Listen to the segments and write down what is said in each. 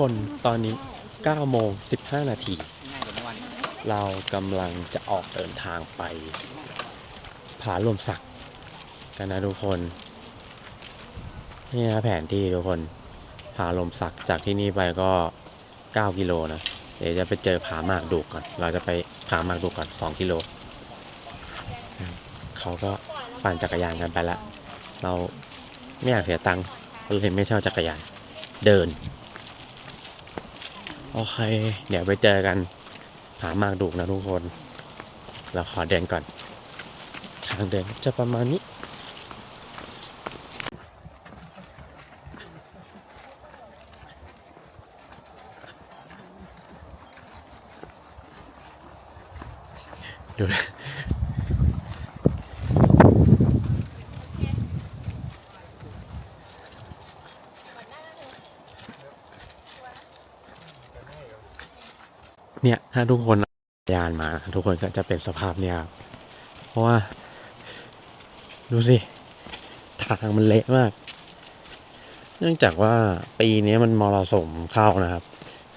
คนตอนนี้9โมง15 นาที เรากำลังจะออกเดินทางไป ผาลมสัก กันนะทุกคน นี่นะแผนที่ทุกคน ผาลมสักจากที่นี่ไปก็ 9 กิโลนะ เดี๋ยวจะไปเจอผาหมากดุกก่อน เราจะไปผาหมากดุกก่อน 2 กิโล เขาก็ปั่นจักรยานกันไปละ เราไม่อยากเสียตังค์เราเลยไม่เช่าจักรยาน เดิน โอเค เดี๋ยวไปเจอกันผามากดุกนะทุกคน เราขอเดินก่อน ทางเดินจะประมาณนี้ดูนะเนี่ย ถ้าทุกคนยานมา ทุกคนก็จะเป็นสภาพเนี่ยครับเพราะว่า ดูสิ ทางมันเละมาก เนื่องจากว่าปีนี้มันมรสุมเข้านะครับ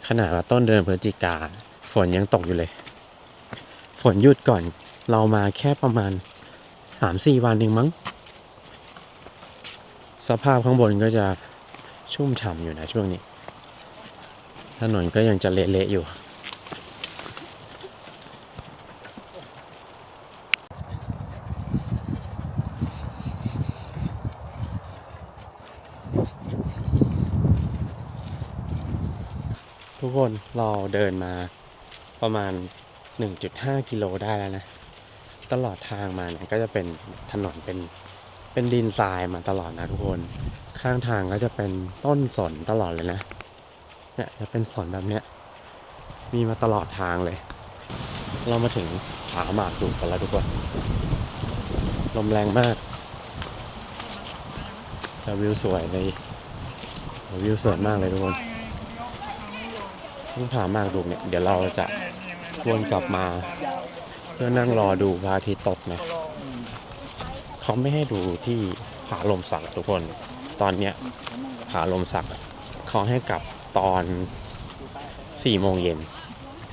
ขนาดว่าต้นเดือนพฤศจิกา ฝนยังตกอยู่เลย ฝนหยุดก่อน เรามาแค่ประมาณสามสี่วันเองมั้ง สภาพข้างบนก็จะชุ่มฉ่ำอยู่นะช่วงนี้ ถนนก็ยังจะเละๆอยู่ กคนเราเดินมาประมาณ 1.5 กิโลได้แล้วนะ ตลอดทางมาเนี่ยก็จะเป็นถนนเป็นเป็นดินทรายมาตลอดนะทุกคน ข้างทางก็จะเป็นต้นสนตลอดเลยนะ เนี่ยจะเป็นสนแบบเนี้ย มีมาตลอดทางเลย เรามาถึงผาหมากดุกันแล้วทุกคน ลมแรงมากแต่วิวสวยเลยวิวสวยมากเลยทุกคน ทุ่งผามากดุกเนี่ย เดี๋ยวเราจะวนกลับมา เพื่อนั่งรอดูพระอาทิตย์ตกนะเขาไม่ให้ดูที่ผาลมสักทุกคน ตอนเนี้ยผาลมสักเขาให้กลับตอนสี่โมงเย็น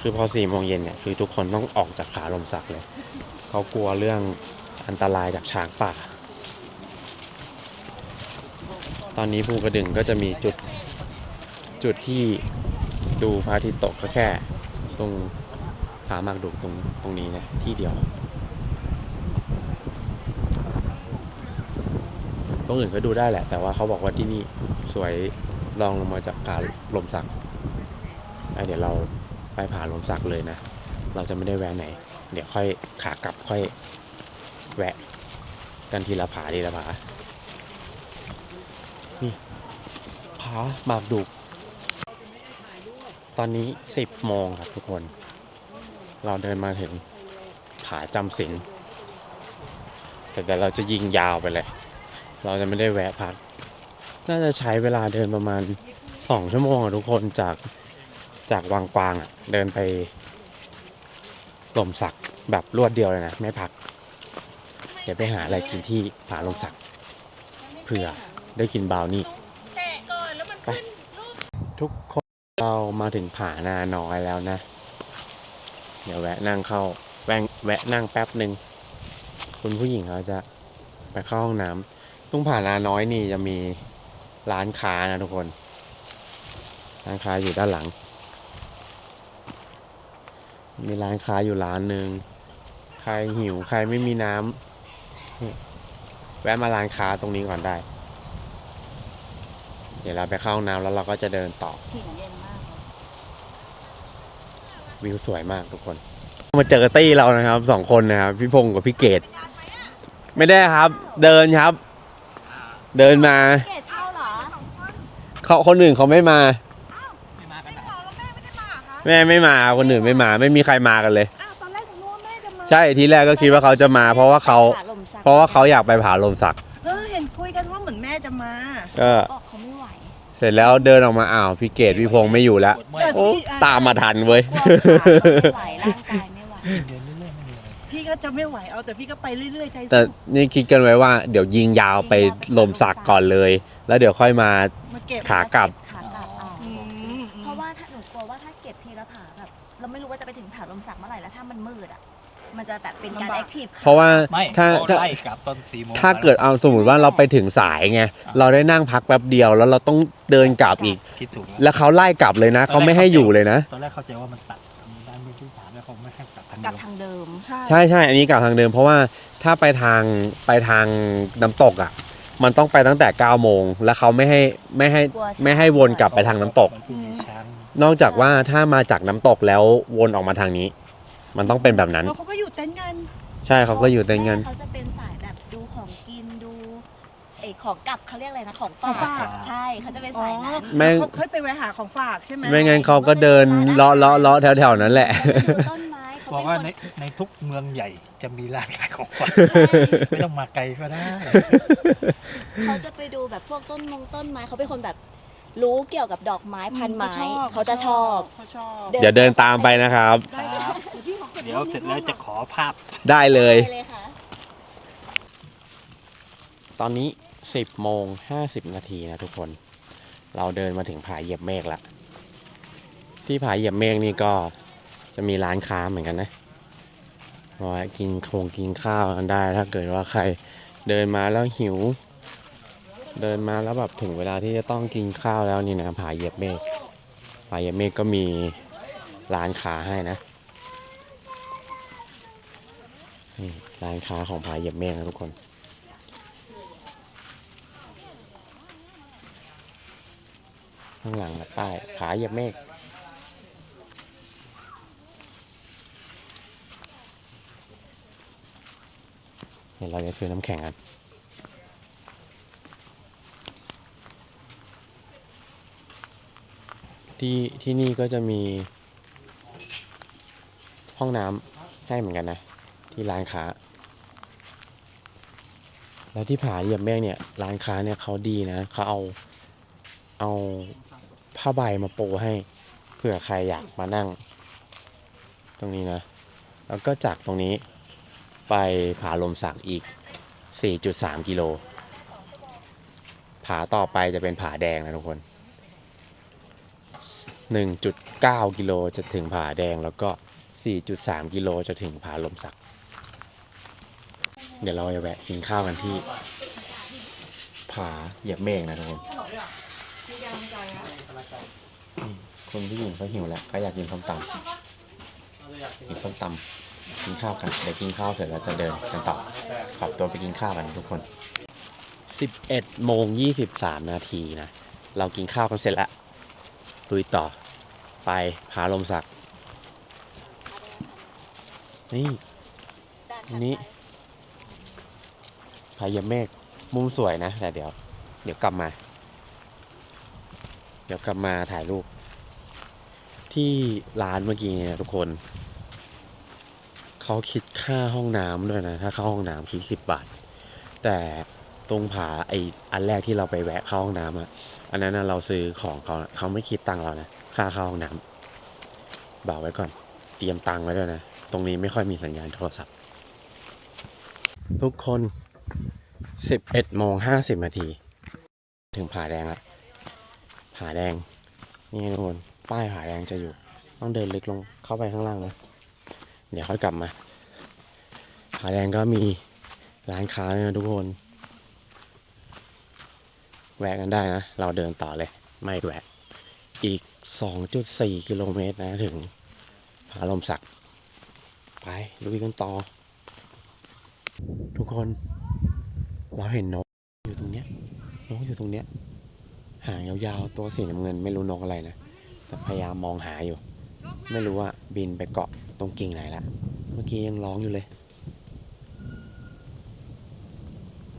คือพอสี่โมงเย็นเนี่ยคือทุกคนต้องออกจากผาลมสักเลย เขากลัวเรื่องอันตรายจากช้างป่า ตอนนี้ภูกระดึงก็จะมีจุดจุดที่ ดูพระอาทิตย์ตกก็แค่ ตรงผาหมากดุกตรงตรงนี้นะที่เดียว ตรงอื่นก็ดูได้แหละ แต่ว่าเขาบอกว่าที่นี่สวยลองลงมาจากผาลมสักเดี๋ยวเราไปผาลมสักเลยนะ เราจะไม่ได้แวะไหน เดี๋ยวค่อยขากลับค่อยแวะกันทีละผาทีละผานี่ผาหมากดุก ตอนนี้ 10 โมงครับทุกคน เราเดินมาถึงผาจำศีลแต่เดี๋ยวเราจะยิงยาวไปเลย เราจะไม่ได้แวะพัก น่าจะใช้เวลาเดินประมาณ 2 ชั่วโมงอะทุกคนจากจากวังกวางอะเดินไปลมสักแบบรวดเดียวเลยนะไม่พัก เดี๋ยวไปหาอะไรกินที่ผาลมสักเผื่อได้กินบราวนี่แตะก่อนแล้วมันขึ้นรูปทุกคน เรามาถึงผานาน้อยแล้วนะ เดี๋ยวแวะนั่งเข้าแวะแวะนั่งแป๊บหนึ่งคุณผู้หญิงเขาจะไปเข้าห้องน้ำตรงผานาน้อยนี่จะมีร้านค้านะทุกคน ร้านค้าอยู่ด้านหลัง มีร้านค้าอยู่ร้านหนึ่งใครหิวใครไม่มีน้ำแวะมาร้านค้าตรงนี้ก่อนได้ เดี๋ยวเราไปเข้าห้องน้ำแล้วเราก็จะเดินต่อ วิวสวยมากทุกคน มาเจอตี้เรานะครับสองคนนะครับพี่พงศ์กับพี่เกดไม่ได้ครับ เดินครับ เดินมาเกดเช่าเหรอเขาคนอื่นเขาไม่มาไม่มากันนะแม่ไม่มาคนอื่นไม่มา ไม่มีใครมากันเลย อ้าวตอนแรกผมนึกว่าแม่จะมาใช่ทีแรกก็คิดว่าเขาจะมา เพราะว่าเขาผลมสักเพราะว่าเขาอยากไปผาลมสัก เออเห็นคุยกันว่าเหมือนแม่จะมาก็บอกเขาไม่ไหว เสร็จแล้วเดินออกมาอ้าวพี่เกดพี่พงศ์ไม่อยู่แล้วปวดเมื่อยโอ้ตามมาทันเว้ย กลัวขาไม่ไหวร่างกายไม่ไหวเดินเรื่อยๆไม่มีอะไรพี่ก็จะไม่ไหวเอาแต่พี่ก็ไปเรื่อยๆใจแต่สู้นี่คิดกันไว้ว่าเดี๋ยวยิงยาวไปลมสักก่อนเลย แล้วเดี๋ยวค่อยมา มาเก็บขากลับขากลับอะอืม มัน จะแบบเป็นการแอคทีฟเพราะว่าไม่ถ้าเขาถ้า ไล่กลับตอนสี่โมงถ้าเกิดเอาสมมติว่าเราไปถึงสายไงเราได้นั่งพักแป๊บเดียวแล้วเราต้องเดินกลับอีก คิดถูกแล้ว แล้วเขาไล่กลับเลยนะเขาไม่ให้อยู่เลยนะ ตอนแรกเข้าใจว่ามันตัดด้านมือที่สามแล้วเขาไม่ให้กลับทางกลัเดิบมทางเดิมใช่ ใช่ใช่อันนี้กลับทางเดิมเพราะว่าถ้าไปทางไปทางน้ำตกอะ มันต้องไปตั้งแต่9ก้าโมงแล้วเขาไม่ให้ไม่ให้กลัวช้างไม่ให้วนกลับไปทางน้ำตก มันพูดมีช้างนอกจากว่าถ้ามาจากน้ำตกแล้ววนออกมาทางนี้ มันต้องเป็นแบบนั้น แล้วเขาก็อยู่เต็นท์กันใช่เขาก็อยู่แต่เงินเขาจะเป็นสายแบบดูของกินดูเอกของกลับเขาเรียกอะไรนะของของฝาฝากกใช่เขาจะเป็นอ๋อสายนั้นแม่ง เขาค่อยไปแวะหาของฝากใช่ไหมไม่งั้นเขาก็เดินเลาะเลาะเลาะแถวๆนั้นแหละ เขาจะดูต้นไม้เขาบอกเป็นว่าคนในในทุกเมืองใหญ่จะมีร้านขายของฝากไม่ต้องมาไกลก็ได้ เขาจะไปดูแบบพวกต้นมงต้นไม้เขาเป็นคนแบบ รู้เกี่ยวกับดอกไม้พันไม้ชอบเขาจะชอบ เขาชอบเดี๋ยวเดินตามไปนะครับ ได้ครับเดี๋ยวพี่ขอก็บเดี๋ยวเสร็จแล้วจะขอภาพ ได้เลย ไปเลยค่ะ ตอนนี้ 10โมง50 นาทีนะทุกคน เราเดินมาถึงผาเหยียบเมฆละ ที่ผาเหยียบเมฆนี่ก็จะมีร้านค้าเหมือนกันนะว่ากินคงกินข้าวกันได้ ถ้าเกิดว่าใครเดินมาแล้วหิว เดินมาแล้วแบบถึงเวลาที่จะต้องกินข้าวแล้วนี่นะผาเหยียบเมฆผาเหยียบเมฆก็มีร้านค้าให้นะนี่ร้านค้าของผาเหยียบเมฆนะทุกคนข้างหลังนะป้ายผาเหยียบเมฆเดี๋ยวเราจะซื้อน้ำแข็งกัน ที่ที่นี่ก็จะมีห้องน้ำให้เหมือนกันนะ ที่ร้านค้า แล้วที่ผาเหยียบเมฆเนี่ยร้านค้าเนี่ยเขาดีนะเขาเอาเอาผ้าใบมาปูให้เผื่อใครอยากมานั่ง ตรงนี้นะ แล้วก็จากตรงนี้ไปผาลมสักอีก 4.3 กิโล ผาต่อไปจะเป็นผาแดงนะทุกคน 1.9 กิโลจะถึงผาแดงแล้วก็ 4.3 กิโลจะถึงผาลมสัก เดี๋ยวเราจะแวะกินข้าวกันที่ ผาเหยียบเมฆนะทุกคนคนผู้หญิงเขาหิวแล้วก็อยากกินส้มตำกินส้มตำกินข้าวกันเดี๋ยวกินข้าวเสร็จแล้วจะเดินกันต่อขอบตัวไปกินข้าวกันทุกคน 11โมง23 นาทีนะ เรากินข้าวกันเสร็จแล้วลุยต่อ ไปผาลมสัก นี่ด้านอันนี้ผาเหยียบเมฆมุมสวยนะแต่เดี๋ยว เดี๋ยวกลับมา เดี๋ยวกลับมาถ่ายรูป ที่ร้านเมื่อกี้เนี่ยทุกคน เขาคิดค่าห้องน้ำด้วยนะ ถ้าเข้าห้องน้ำคิดสิบบาท แต่ตรงผาไออันแรกที่เราไปแวะเข้าห้องน้ำอะอันนั้นเราซื้อของเขาเขาไม่คิดตังค์เรานะ ค่าเข้าห้องน้ำบอกไว้ก่อน เตรียมตังค์ไว้ด้วยนะ ตรงนี้ไม่ค่อยมีสัญญาณโทรศัพท์ ทุกคน 11โมง50นาที ถึงผาแดงแล้วผาแดง นี่ทุกคน ป้ายผาแดงจะอยู่ ต้องเดินลึกลงเข้าไปข้างล่างนะ เดี๋ยวค่อยกลับมา ผาแดงก็มีร้านค้าด้วยนะทุกคนแวะกันได้นะ เราเดินต่อเลย ไม่แวะ อีก 2.4 กิโลเมตรนะถึงผาลมสัก ไปลุยกันต่อ ทุกคนเราเห็นนกอยู่ตรงเนี้ยนกอยู่ตรงเนี้ยหางยาวๆ ตัวสีน้ำเงินไม่รู้นกอะไรนะ แต่พยายามมองหาอยู่ ไม่รู้ว่าบินไปเกาะตรงกิ่งไหนละ เมื่อกี้ยังร้องอยู่เลย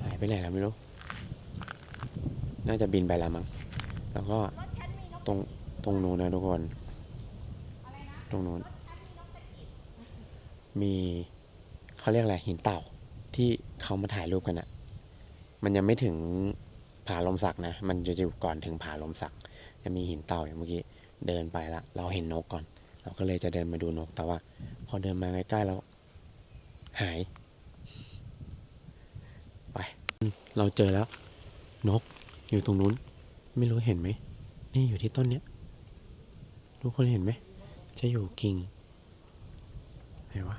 หายไปไหนแล้วไม่รู้ น่าจะบินไปแล้วมั้ง แล้วก็ตรง ตรงนู้นนะทุกคน ตรงนู้น มีเขาเรียกอะไรหินเต่าที่เขามาถ่ายรูปกันอะมันยังไม่ถึงผาลมสักนะ มันจะอยู่ก่อนถึงผาลมสัก จะมีหินเต่าอย่างเมื่อกี้เดินไปละ เราเห็นนกก่อน เราก็เลยจะเดินมาดูนก แต่ว่า พอเดินมาใกล้ๆแล้ว หาย ไป เราเจอแล้ว นกอยู่ตรงนู้น ไม่รู้เห็นไหม นี่อยู่ที่ต้นเนี้ย ทุกคนเห็นไหม จะอยู่กิ่งไหนวะ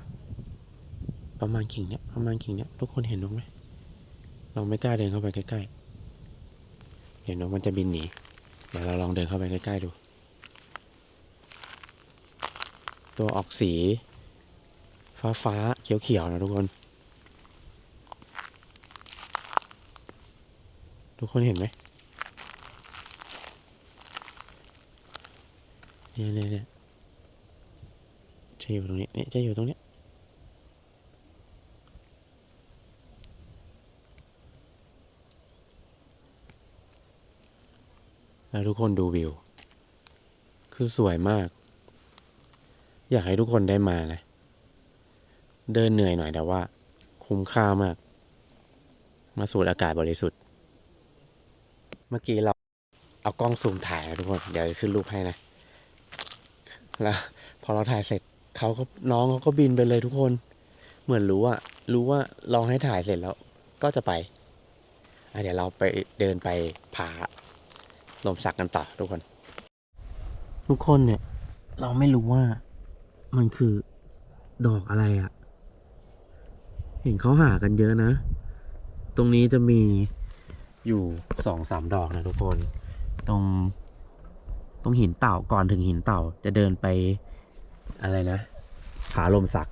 ประมาณกิ่งเนี้ย ประมาณกิ่งเนี้ย ทุกคนเห็นนกไหม เราไม่กล้าเดินเข้าไปใกล้ๆ เห็นนกมันจะบินหนี เดี๋ยวเราลองเดินเข้าไปใกล้ๆดู ตัวออกสี ฟ้าฟ้าๆเขียวเขียวๆนะทุกคน ทุกคนเห็นไหม เนี่ยเนี่ยเนี่ยจะอยู่ตรงนี้เนี่ยจะอยู่ตรงนี้แล้วทุกคนดูวิว คือสวยมาก อยากให้ทุกคนได้มานะ เดินเหนื่อยหน่อยแต่ว่า คุ้มค่ามาก มาสูดอากาศบริสุทธิ์ เมื่อกี้เราเอากล้องซูมถ่ายนะทุกคน เดี๋ยวจะขึ้นรูปให้นะ แล้วพอเราถ่ายเสร็จเขาก็น้องเขาก็บินไปเลยทุกคน เหมือนรู้ว่ารู้ว่าเราให้ถ่ายเสร็จแล้วก็จะไปเดี๋ยวเราไปเดินไปผาลมสักกันต่อทุกคน ทุกคนเนี่ย เราไม่รู้ว่ามันคือดอกอะไรอะเห็นเขาหากันเยอะนะ ตรงนี้จะมีอยู่สองสามดอกนะทุกคน ตรง ตรงหินเต่าก่อนถึงหินเต่าจะเดินไปอะไรนะผาลมสัก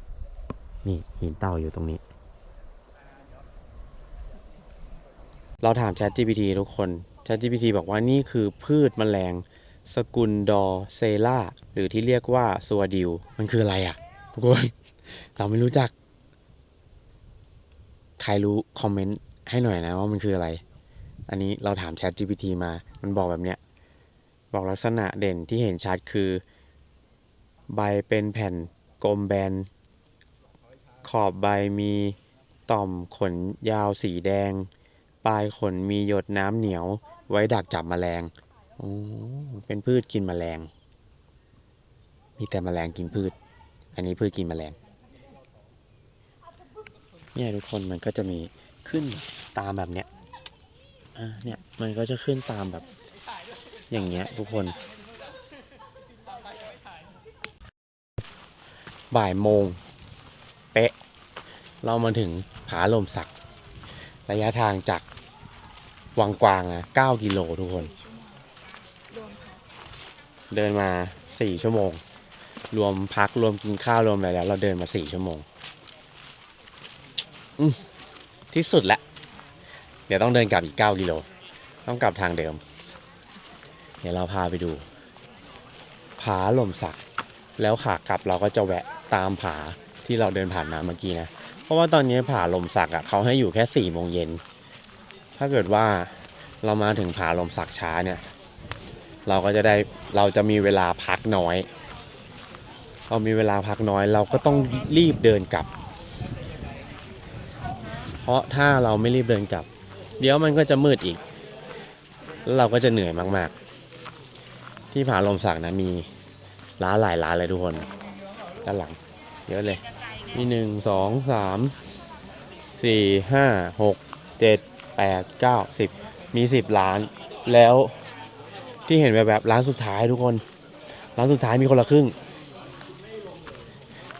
นี่หินเต่าอยู่ตรงนี้ เราถาม ChatGPT ทุกคน ChatGPT บอกว่านี่คือพืชแมลง สกุลดอเซล่าหรือที่เรียกว่าซัวดิว มันคืออะไรอะ่ะ ทุกคน เราไม่รู้จัก ใครรู้คอมเมนต์ให้หน่อยนะว่ามันคืออะไร อันนี้เราถาม Chat GPT มา มันบอกแบบเนี้ย บอกลักษณะเด่นที่เห็นชัดคือ ใบเป็นแผ่นกลมแบน ขอบใบมีต่อมขนยาวสีแดง ปลายขนมีหยดน้ำเหนียวไว้ดักจับแมลงอ๋อเป็นพืชกินแมลง มีแต่แมลงกินพืช อันนี้พืชกินแมลงเนี่ยทุกคนมันก็จะมีขึ้นตามแบบเนี้ย อ่า เนี่ย มันก็จะขึ้นตามแบบ อย่างเงี้ยทุกคน บ่ายโมง เป๊ะ เรามาถึงผาลมสัก ระยะทางจากวังกวางนะ9กิโลทุกคน เดินมา 4 ชั่วโมง รวมพักรวมกินข้าวรวมอะไรแล้ว เราเดินมา 4 ชั่วโมงอืที่สุดละเดี๋ยวต้องเดินกลับอีก 9กิโล ต้องกลับทางเดิม เดี๋ยวเราพาไปดู ผาหล่มสัก แล้วขากลับเราก็จะแวะตามผาที่เราเดินผ่านมาเมื่อกี้นะ เพราะว่าตอนนี้ผาหล่มสักอะเขาให้อยู่แค่สี่โมงเย็น ถ้าเกิดว่าเรามาถึงผาหล่มสักช้าเนี่ย เราก็จะได้เราจะมีเวลาพักน้อยเรามีเวลาพักน้อยเราก็ต้องรีบเดินกลับ เพราะถ้าเราไม่รีบเดินกลับ เดี๋ยวมันก็จะมืดอีก แล้วเราก็จะเหนื่อยมากๆ ที่ผาลมสักนะมีร้านหลายร้านเลยทุกคนด้านหลัง เยอะเลย มีหนึ่งสองสามสี่ห้าหกเจ็ดแปดเก้าสิบมีสิบร้าน แล้วที่เห็นแบบแบบร้านสุดท้ายทุกคน ร้านสุดท้ายมีคนละครึ่ง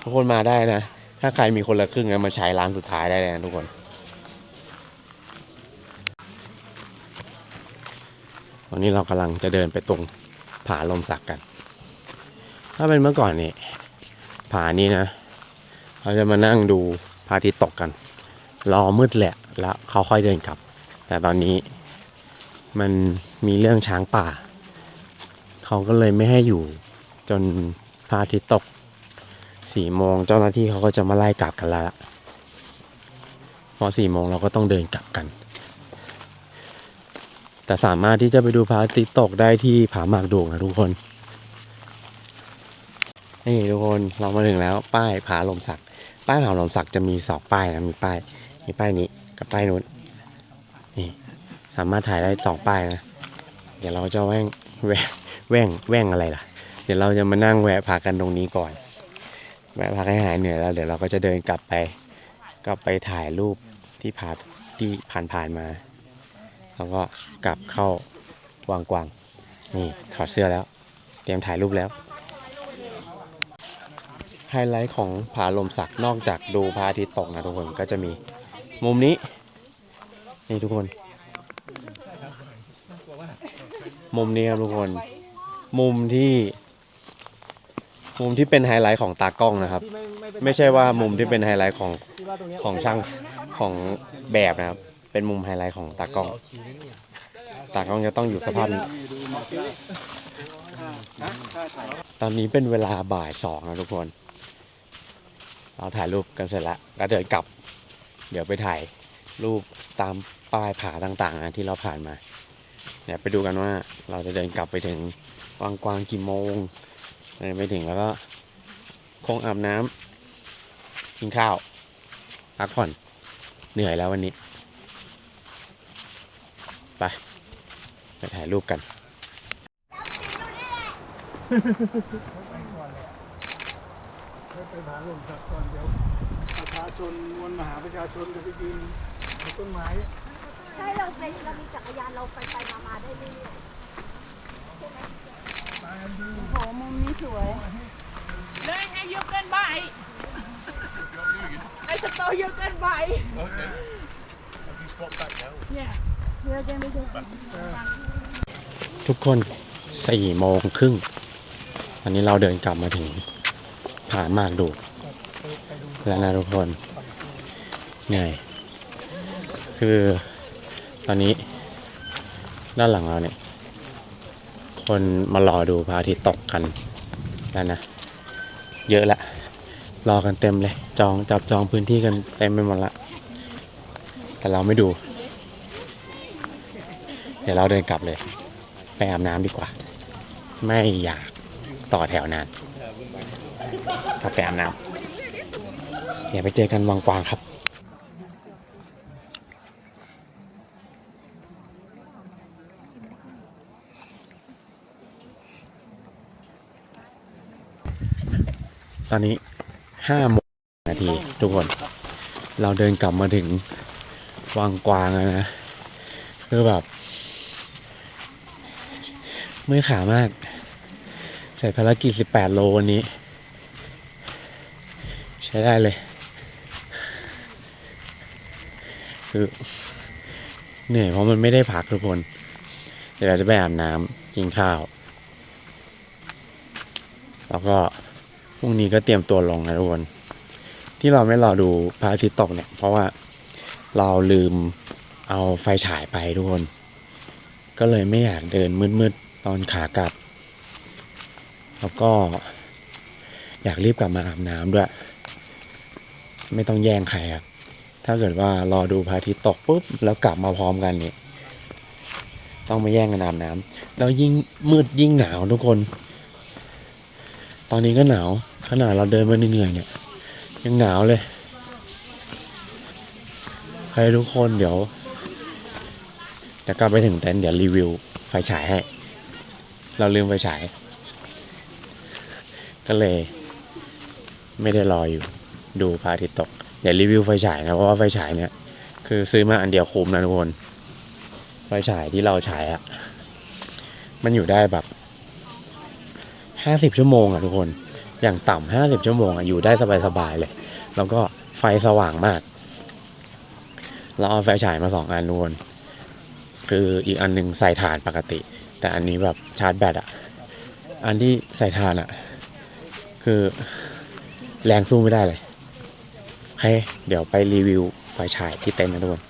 ทุกคนมาได้นะ ถ้าใครมีคนละครึ่งนะมาใช้ร้านสุดท้ายได้เลยนะทุกคนวันนี้เรากำลังจะเดินไปตรงาลมสักกัน ถ้าเป็นเมื่อก่อนนี่ผานี้นะเราจะมานั่งดูพระอาทิตย์ตกกัน รอมืดแหละแล้วเขาค่อยเดินกลับ แต่ตอนนี้มันมีเรื่องช้างป่า เขาก็เลยไม่ให้อยู่จนพระอาทิตย์ตกสี่โมงเจ้าหน้าที่เขาก็จะมาไล่กลับกันละพอสี่โมงเราก็ต้องเดินกลับกัน แต่สามารถที่จะไปดูพระอาทิตย์ตกได้ที่ผาหมากโด่งนะทุกคน นี่ทุกคนเรามาถึงแล้วป้ายผาลมสัก ป้ายผาลมสักจะมีสองป้ายนะมีป้ายมีป้ายนี้กับป้ายนู้นนี่สามารถถ่ายได้สองป้ายนะ เดี๋ยวเราจะแว่งแว่งแว่งแว่งอะไรล่ะ เดี๋ยวเราจะมานั่งแวะพักกันตรงนี้ก่อนแวะพักให้หายเหนื่อยแล้ว เดี๋ยวเราก็จะเดินกลับไป กลับไปถ่ายรูปที่ผ่านที่ผ่านผ่านมา แล้วก็กลับเข้าวางกวางนี่ถอดเสื้อแล้ว เตรียมถ่ายรูปแล้ว ไฮไลท์ของผาลมสักนอกจากดูพระอาทิตย์ตกนะทุกคนก็จะมีมุมนี้ นี่ทุกคน มุมนี้ครับทุกคน มุมที่มุมที่เป็นไฮไลท์ของตากล้องนะครับ ไม่ใช่ว่ามุมที่เป็นไฮไลท์ของของช่างของแบบนะครับ เป็นมุมไฮไลท์ของตากล้อง ตากล้องจะต้องอยู่สภาพนี้ตอนนี้เป็นเวลาบ่ายสองนะทุกคน เราถ่ายรูปกันเสร็จแล้วแล้วเดินกลับ เดี๋ยวไปถ่ายรูปตามป้ายผาต่างๆนะที่เราผ่านมาเดี๋ยวไปดูกันว่าเราจะเดินกลับไปถึงกวางกวางกี่โมงเดินไปถึงแล้วก็คงอาบน้ำกินข้าวพักผ่อนเหนื่อยแล้ววันนี้ ไปไปถ่ายรูปกัน ไปหาลมสักก่อนเดี๋ยวประชาชนมวลมหาประชาชนจะไปยืนบนต้นไม้ใช่เราเป็นเรามีจักรยานเราไปไปมามาได้เรื่อยโหมุมนี้สวย เลยไอ้ยกเกินใบไอ้สโตยกเกินใบเนี่ยเดี๋ยวจะไม่ได้ ทุกคนสี่โมงครึ่งอันนี้เราเดินกลับมาถึงผามากดู แล้วนะทุกคนเหนื่อยคือตอนนี้ด้านหลังเราเนี่ย คนมารอดูพระอาทิตย์ตกกันแล้วนะ เยอะละ รอกันเต็มเลย จองจับจองพื้นที่กันเต็มไปหมดละ แต่เราไม่ดู ดี๋ยวเราเดินกลับเลย ไปอาบน้ำดีกว่า ไม่อยากต่อแถวนานกลับไปอาบน้ำเดี๋ยวไปเจอกันวังกวางครับตอนนี้ห้าโมงนาทีทุกคน เราเดินกลับมาถึงวังกวางแล้วนะ คือแบบ เมื่อยขามาก ใส่ภารกิจ 18 โลวันนี้ ใช้ได้เลย คือเหนื่อยเพราะมันไม่ได้พักทุกคน เดี๋ยวเราจะไปอาบน้ำกินข้าว แล้วก็พรุ่งนี้ก็เตรียมตัวลงนะทุกคน ที่เราไม่รอดูพระอาทิตย์ตกเนี่ย เพราะว่าเราลืมเอาไฟฉายไปทุกคน ก็เลยไม่อยากเดินมืดๆ ตอนขากลับ แล้วก็อยากรีบกลับมาอาบน้ำด้วย ไม่ต้องแย่งใครครับ ถ้าเกิดว่ารอดูพระอาทิตย์ตกปุ๊บ แล้วกลับมาพร้อมกันเนี่ยต้องมาแย่งกันอาบน้ำแล้วยิ่งมืดยิ่งหนาวทุกคน ตอนนี้ก็หนาวขนาดเราเดินมาเหนื่อยเนี่ย ยังหนาวเลย ใครทุกคนเดี๋ยวเดี๋ยวกลับไปถึงเต็นท์เดี๋ยวรีวิวไฟฉายให้ เราลืมไฟฉาย ก็เลย ไม่ได้รออยู่ ดูพระอาทิตย์ตก เดี๋ยวรีวิวไฟฉายนะเพราะว่าไฟฉายเนี่ย คือซื้อมาอันเดียวคุ้มนะทุกคน ไฟฉายที่เราฉายอะมันอยู่ได้แบบห้าสิบชั่วโมงอะทุกคน อย่างต่ำห้าสิบชั่วโมงอะอยู่ได้สบายๆเลย แล้วก็ไฟสว่างมาก เราเอาไฟฉายมาสองอันทุกคนคืออีกอันหนึ่งใส่ถ่านปกติ แต่อันนี้แบบชาร์จแบตอะอันที่ใส่ทานอะคือแรงสู้ไม่ได้เลยโอเคเดี๋ยวไปรีวิวไฟฉายที่เต็นท์นะทุกคน